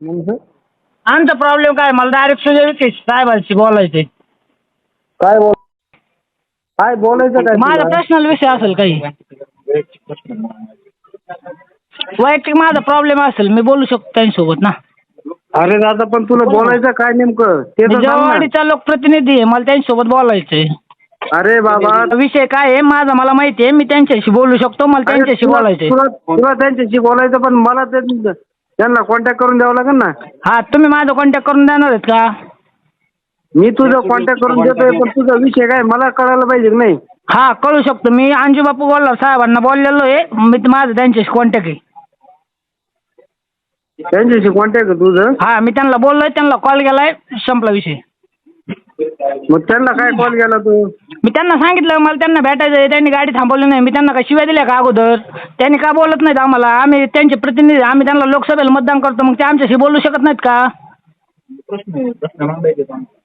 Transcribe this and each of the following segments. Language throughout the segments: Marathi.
म्हणजे आमचा प्रॉब्लेम काय? मला डायरेक्ट सुजय साहेबांशी बोलायचंय. काय बोल काय बोलायचं काय माझा तुला? पर्सनल विषय असेल काही. वैयक्तिक माझा प्रॉब्लेम असेल मी बोलू शकतो त्यांच्यासोबत ना. अरे दादा पण तुला बोलायचं काय नेमकं? ते मी तर सांग ना. जवळवाडीचा लोकप्रतिनिधी आहे मला त्यांच्यासोबत बोलायचंय. अरे बाबा. विषय काय आहे? माझा मला माहिती आहे मी त्यांच्याशी बोलू शकतो मला अरे त्यांच्याशी तुला- बोलायचंय. तुला तुला त्यांच्याशी बोलायचं पण मला ते- त्यांना कॉन्टॅक्ट करून द्यावं लागेल ना? हा तुम्ही माझा कॉन्टॅक्ट करून देणार आहेत का? मी तुझा कॉन्टॅक्ट करून देतोय पण तुझा विषय काय मला कळायला पाहिजे की नाही? हा कळू शकतो. मी अंजू बापू बोलला साहेबांना बोललेलो आहे. मी माझं त्यांच्याशी कॉन्टॅक्ट आहे. त्यांच्याशी कॉन्टॅक्ट तुझं? हा मी त्यांना बोललोय त्यांना कॉल केलाय. संपला विषय. मग त्यांना काय कॉल केला तू? मी त्यांना सांगितलं मला त्यांना भेटायचं आहे त्यांनी गाडी थांबवली नाही. मी त्यांना काय शिव्या दिल्या का अगोदर? त्यांनी का बोलत नाहीत आम्हाला? आम्ही त्यांचे प्रतिनिधी आम्ही त्यांना लोकसभेला मतदान करतो मग ते आमच्याशी बोलू शकत नाहीत का?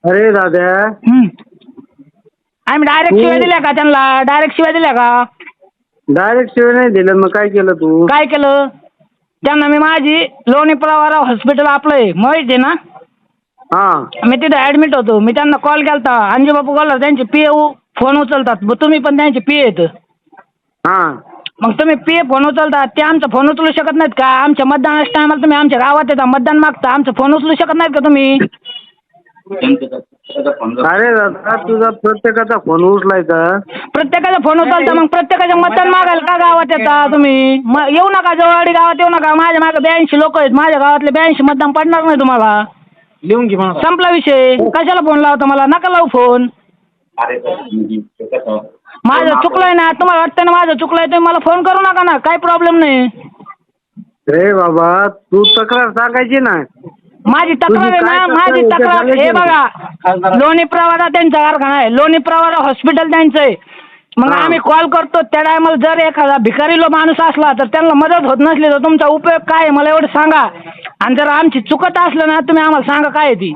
अरे दादा. हं. आम्ही डायरेक्ट शिव्या दिल्या का त्यांना? डायरेक्ट शिव्या दिल्या का? डायरेक्ट शिवाय नाही दिलं मग काय केलं तू? काय केलं? त्यांना मी माझी लोणी प्रवारा हॉस्पिटल आपलं आहे. माहिती आहे ना? हा. मी तिथे ॲडमिट होतो. मी त्यांना कॉल केला अंजू बापू बोलला त्यांचे पी फोन उचलतात. मग तुम्ही पण त्यांचे पी येत हा. मग तुम्ही पी ए फोन उचलता ते आमचा फोन उचलू शकत नाहीत का? आमच्या मतदानाच्या टायमाला तुम्ही आमच्या गावात येता मतदान मागता आमचा फोन उचलू शकत नाहीत का तुम्ही? अरे दादा तुझा प्रत्येकाचा फोन उचलायचा. प्रत्येकाचा फोन उचलता मग प्रत्येकाचं मतदान मागायला का गावात येता तुम्ही? मग येऊ नका जवळवाडी गावात येऊ नका. माझ्या मागे ब्याऐंशी लोक आहेत. माझ्या गावातले ब्याऐंशी मतदान पडणार नाही तुम्हाला. लिहून घे मला संपला विषय. कशाला फोन लावता मला? नका लावू फोन. माझं चुकलंय ना तुम्हाला वाटतं ना माझं चुकलंय तुम्ही मला फोन करू नका ना काही प्रॉब्लेम नाही. रे बाबा तू तक्रार सांगायची ना. माझी तक्रार आहे ना माझी तक्रार? हे बघा लोणी प्रवारा त्यांचा कारखाना आहे. लोणी प्रवारा हॉस्पिटल त्यांचं आहे. मग. आम्ही कॉल करतो त्या टायमाला जर एखादा भिकारी लो माणूस असला तर त्यांना मदत होत नसली तर तुमचा उपयोग काय आहे? मला एवढं सांगा. आणि जर आमची चुकत असलं ना तुम्ही आम्हाला सांगा काय ती.